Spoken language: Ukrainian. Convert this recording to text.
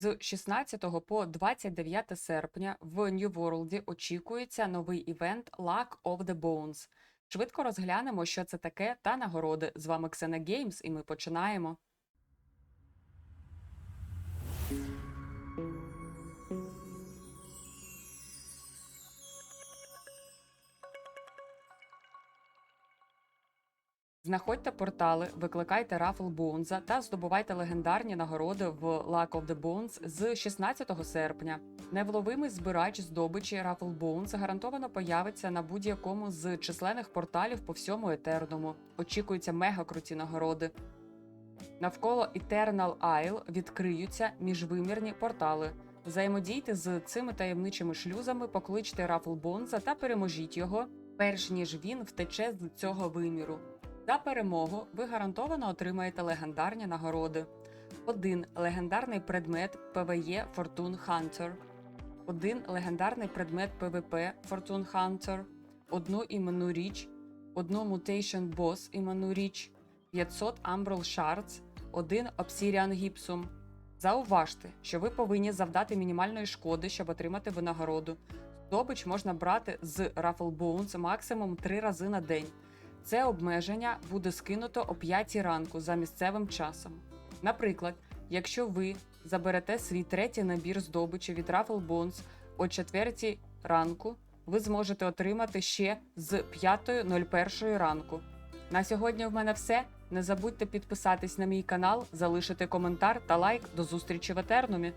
З 16 по 29 серпня в World очікується новий івент Luck of the Bones. Швидко розглянемо, що це таке, та нагороди. З вами Ксена Геймс, і ми починаємо. Знаходьте портали, викликайте Рафл Боунза та здобувайте легендарні нагороди в Luck of the Bones з 16 серпня. Невловимий збирач здобичі Рафл Боунс гарантовано появиться на будь-якому з численних порталів по всьому етерному. Очікуються мега круті нагороди. Навколо Eternal Isle відкриються міжвимірні портали. Взаємодійте з цими таємничими шлюзами, покличте Рафл Бонза та переможіть його, перш ніж він втече з цього виміру. За перемогу ви гарантовано отримаєте легендарні нагороди. 1. Легендарний предмет PvE Fortune Hunter. 1. Легендарний предмет PvP Fortune Hunter. Одну іменну річ. Одну Mutation Boss іменну річ. 500 Umbral Shards. 1 Obsidian Gypsum. Зауважте, що ви повинні завдати мінімальної шкоди, щоб отримати винагороду. Здобич можна брати з Raffle Bones максимум 3 рази на день. Це обмеження буде скинуто о 5 ранку за місцевим часом. Наприклад, якщо ви заберете свій третій набір здобичі від Raffle Bones о 4 ранку, ви зможете отримати ще з 5.01 ранку. На сьогодні в мене все. Не забудьте підписатись на мій канал, залишити коментар та лайк. До зустрічі в Етернумі!